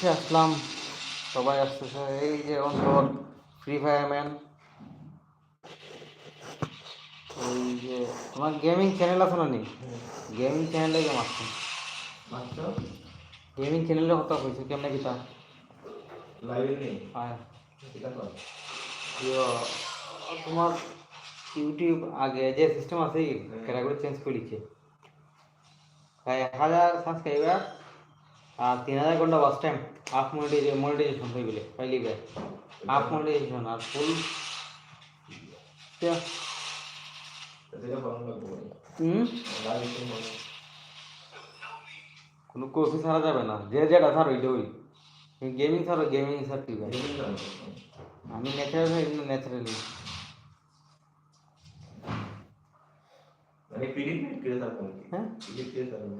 অফিসে আসলাম। সবাই আসতেছে। এই যে অন্তর ফ্রি ফায়ার ম্যান ওই যে তোমার গেমিং চ্যানেল আছে না নি গেমিং চ্যানেলে গেম আসছে গেমিং চ্যানেলে কথা হয়েছে কেমনে কিতা লাইভে নেই? তোমার ইউটিউব আগে যে সিস্টেম আছে ক্যাটাগরি চেঞ্জ করে দিচ্ছে প্রায় এক হাজার সাবস্ক্রাইবার তিন হাজার ঘণ্টা watch time half monetization monetization হয়ে পাইলি বে হাফ মনিটাইজেশন আর ফুল কোনো কপি ছাড়া যাবে না যে যেটা ছাড় ওইটা ওই। গেমিং ছাড়ো গেমিং ছাড় ঠিক আছে। আমি ন্যাচারাল ন্যাচারালি মানে পিডি করে থাকুন হ্যাঁ? পিডি করে থাকুন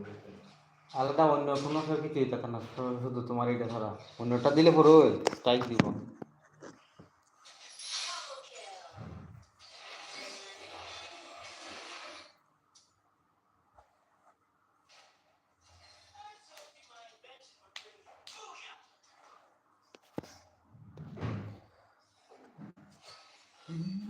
আলাদা অন্য কোনো কিছুই থাকে না শুধু তোমার এটা ছাড়া। অন্যটা দিলে পুরো স্ট্রাইক দিব। লাইভে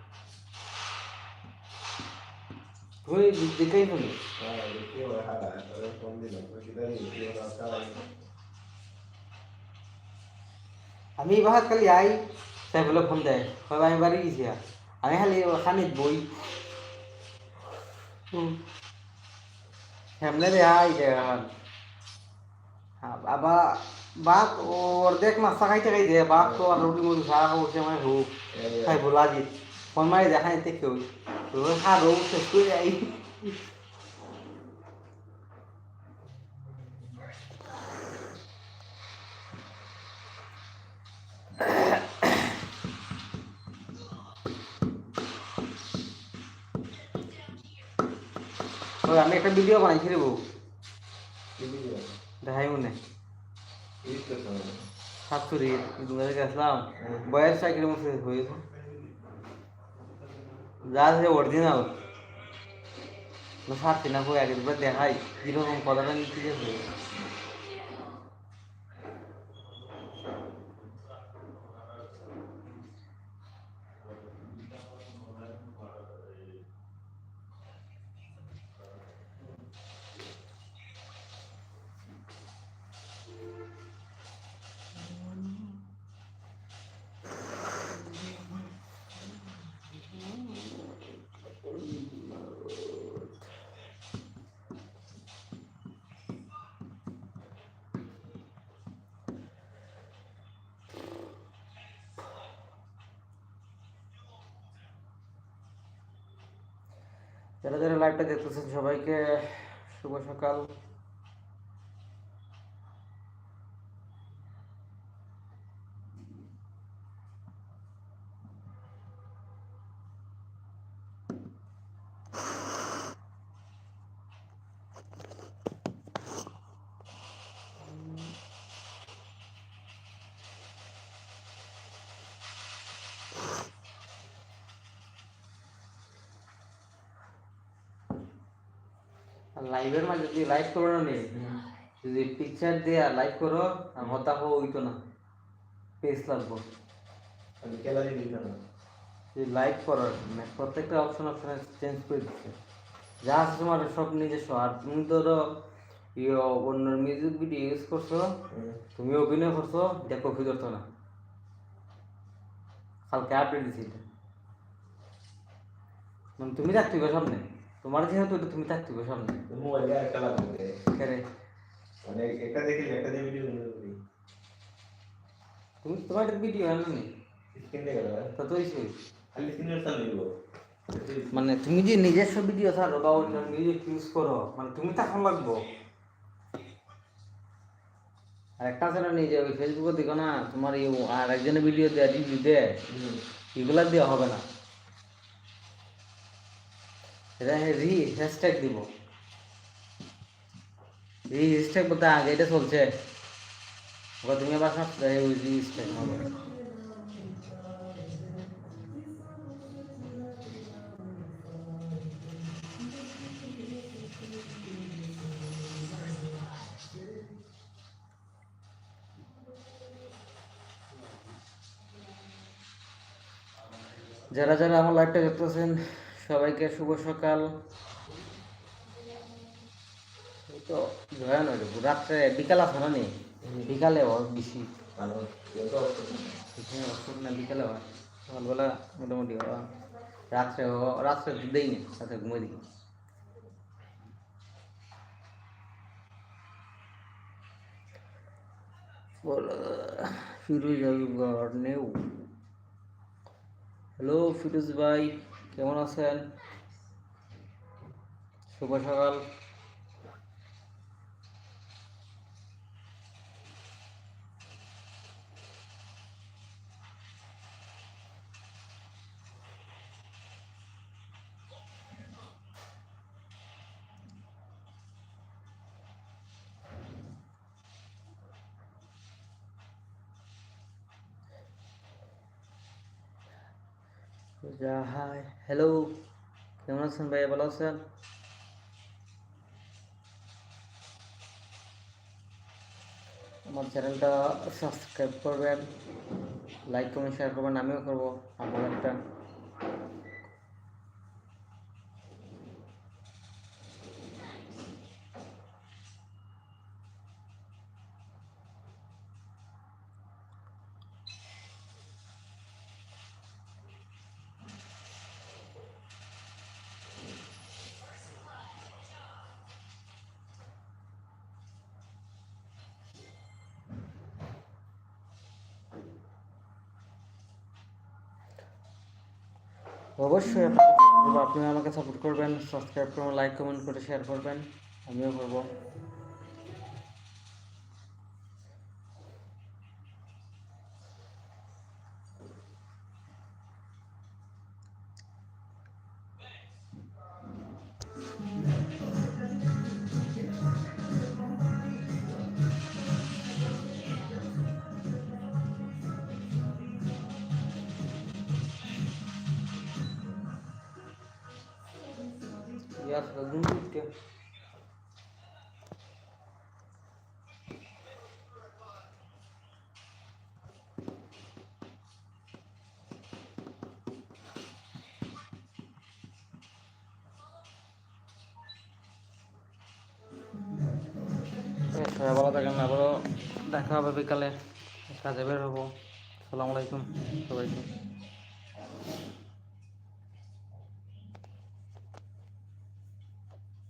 এমনি লামাই দিব তুই দেখেই শুনি হ্যাঁ দেখি ওরা হালা তাহলে ফোন দিল সেটা দেখি ওরা কাজ আমি বাহাত খালি আই তাই বলে ফোন দেয় কবে আমি বাড়ি গেছি আর। আমি খালি খানিত বই সামনে রে আই দেখান বাবা বাপ ওর দেখ নাস্তা খাইতে খাই দে বাপ তো আর রুটি মুড়ি খাওয়া খাবো মানে হোক খাই বলা দি ফোন মারি দেখাই তে কেউ রোজ খা রোজ শেষ করে যাই ওই আমি একটা ভিডিও বানাইছি রে বউ দেখাই মনে সাতচুরি দুবারে গেছিলাম বয়স সাইকেলের মধ্যে হয়েছে যা আছে অরিজিনাল সারছি না কই আগে দেখাই কীরকম কথাটা নিতে গেছে যারা যারা লাইভটা দেখতেছেন সবাইকে শুভ সকাল। লাইভের মাঝে যদি লাইভ করো না নি, যদি পিকচার দিয়ে লাইভ করো আর হতা হো হইতো না। পেজ লাগবো। খেলা দিবি না। যদি লাইভ করো মানে প্রত্যেকটা অপশন অপশনে চেঞ্জ করে দিচ্ছে। যা আছে তোমার সব নিজস্ব। আর তুমি ধরো ইয়ে অন্য মিউজিক ভিডিও ইউজ করছ তুমি অভিনয় করছ এটা কপি করতো না। কালকে আপডেট দিছি মানে তুমি হবে সামনে। তোমার যেহেতু এটা তুমি থাকতে হবে সামনে। মোবাইলে আর কেরে মানে একটা দেখি একটা দিয়ে ভিডিও বানাবি তুমি তোমার ভিডিও নি স্ক্রিন দেখে তো তো ইসে খালি স্ক্রিনের সামনে দিব। মানে তুমি যে নিজস্ব ভিডিও ছাড়ো বা অন্য মিউজিক ইউজ করো মানে তুমি তখন লাগবো। আর একটা না নিজে ওই ফেসবুকে দেখো না তোমার এই আর একজনের ভিডিও দেয় রিভিউ দেয় এগুলা দেওয়া হবে না। রি হ্যাশট্যাগ দিব। রি হ্যাশট্যাগ বলতে আগে এটা চলছে। তুমি আবার সব, রি হ্যাশট্যাগ হবে যারা যারা আমার লাইভটা দেখতেছেন সবাইকে শুভ সকাল। তো জয়ান রাত্রে বিকাল আছে না নি? বিকালে হয় বেশি। ভালো অত না। বিকালে হয়। সকালবেলা মোটামুটি হয়। রাত্রে রাত্রে দেই না রাত্রে ঘুমাই দিই। ফিরোজ নেউ হ্যালো, ফিরোজ ভাই। কেমন আছেন? শুভ সকাল। হাই হ্যালো কেমন আছেন ভাই ভালো আছেন? আমার চ্যানেলটা সাবস্ক্রাইব করবেন লাইক কমেন্ট শেয়ার করবেন, আমিও করব আমার একটা অবশ্যই আপনারা আপনারা আমাকে সাপোর্ট করবেন সাবস্ক্রাইব করবেন লাইক কমেন্ট করে শেয়ার করবেন। আমিও করব। Я скажу шутки. সবাই ভালো থাকেন আবারও দেখা হবে বিকালে কাজে বের হবো আসসালামু আলাইকুম সবাইকে